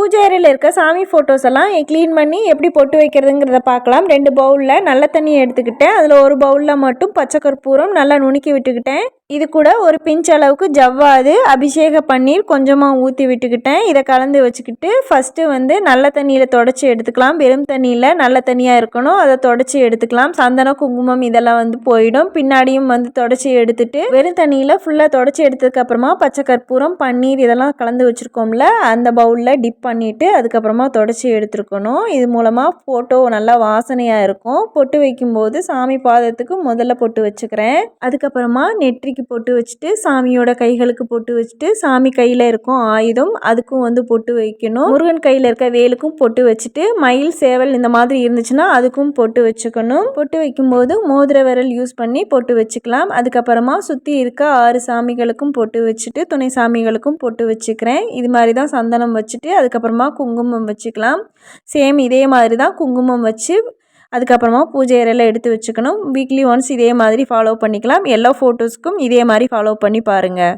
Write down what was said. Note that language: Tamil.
பூஜை அறையில் இருக்க சாமி ஃபோட்டோஸ் எல்லாம் க்ளீன் பண்ணி எப்படி பொட்டு வைக்கிறதுங்கிறத பார்க்கலாம். ரெண்டு பவுலில் நல்ல தண்ணியை எடுத்துக்கிட்டேன். அதில் ஒரு பவுலில் மட்டும் பச்சை கற்பூரம் நல்லா நுணுக்கி விட்டுக்கிட்டேன். இது கூட ஒரு பிஞ்ச் அளவுக்கு ஜவ்வாது அபிஷேக பன்னீர் கொஞ்சமாக ஊற்றி விட்டுக்கிட்டேன். இதை கலந்து வச்சுக்கிட்டு ஃபஸ்ட்டு வந்து நல்ல தண்ணியில் தொடச்சி எடுத்துக்கலாம். வெறும் தண்ணியில் நல்ல தண்ணியாக இருக்கணும். அதை தொடச்சி எடுத்துக்கலாம். சந்தனம் குங்குமம் இதெல்லாம் வந்து போயிடும். பின்னாடியும் வந்து தொடச்சி எடுத்துட்டு வெறும் தண்ணியில் ஃபுல்லாக தொடச்சி எடுத்ததுக்கப்புறமா பச்சை கற்பூரம் பன்னீர் இதெல்லாம் கலந்து வச்சுருக்கோம்ல அந்த பவுலில் டிப் பண்ணிவிட்டு அதுக்கப்புறமா தொடச்சி எடுத்துருக்கணும். இது மூலமாக ஃபோட்டோ நல்லா வாசனையாக இருக்கும். பொட்டு வைக்கும்போது சாமி பாதத்துக்கு முதல்ல பொட்டு வச்சுக்கிறேன். அதுக்கப்புறமா நெற்றிக்கு பொட்டு வச்சுட்டு சாமியோட கைகளுக்கு பொட்டு வச்சுட்டு சாமி கையில் இருக்கும் ஆயுதம். அதுக்கும் வந்து பொட்டு வைக்கணும். முருகன் கையில் இருக்க வேலுக்கும் பொட்டு வச்சுட்டு மயில் சேவல் இந்த மாதிரி இருந்துச்சுன்னா அதுக்கும் பொட்டு வச்சுக்கணும். பொட்டு வைக்கும்போது மோதிர விரல் யூஸ் பண்ணி பொட்டு வச்சுக்கலாம். அதுக்கப்புறமா சுற்றி இருக்க ஆறு சாமிகளுக்கும் பொட்டு வச்சுட்டு துணை சாமிகளுக்கும் பொட்டு வச்சுக்கிறேன். இது மாதிரி தான் சந்தனம் வச்சுட்டு அதுக்கப்புறமா குங்குமம் வச்சுக்கலாம். சேம் இதே மாதிரி தான் குங்குமம் வச்சு அதுக்கப்புறமா பூஜை அறையில் எடுத்து வச்சுக்கணும். வீக்லி ஒன்ஸ் இதே மாதிரி ஃபாலோ பண்ணிக்கலாம். எல்லா ஃபோட்டோஸ்க்கும் இதே மாதிரி ஃபாலோ பண்ணி பாருங்கள்